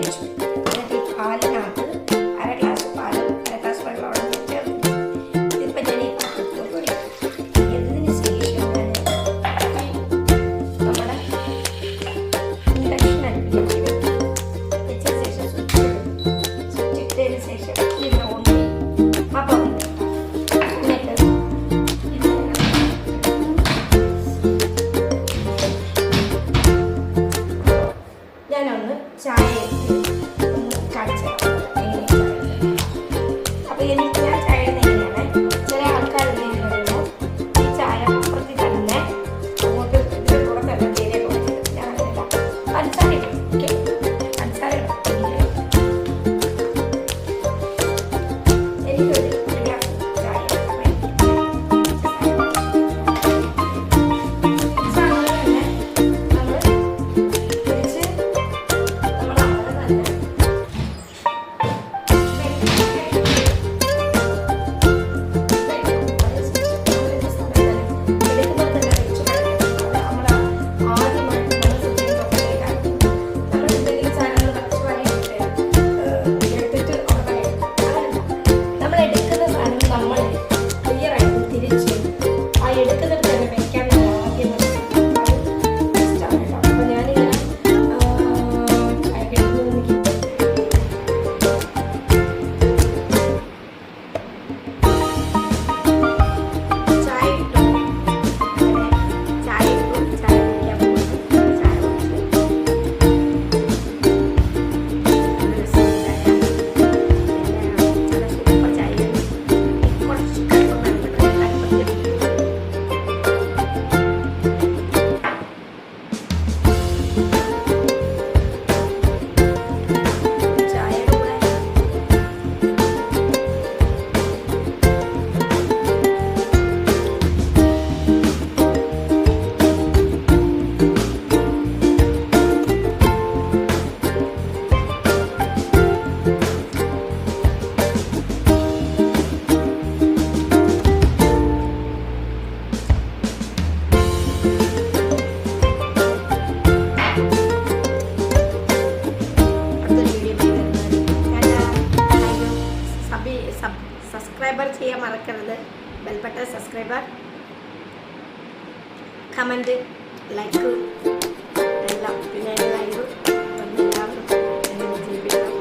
fetch. it to you. Subscriber ചെയ്യാൻ മറക്കരുത്. Bell button subscriber comment like എല്ലാം. പിന്നെ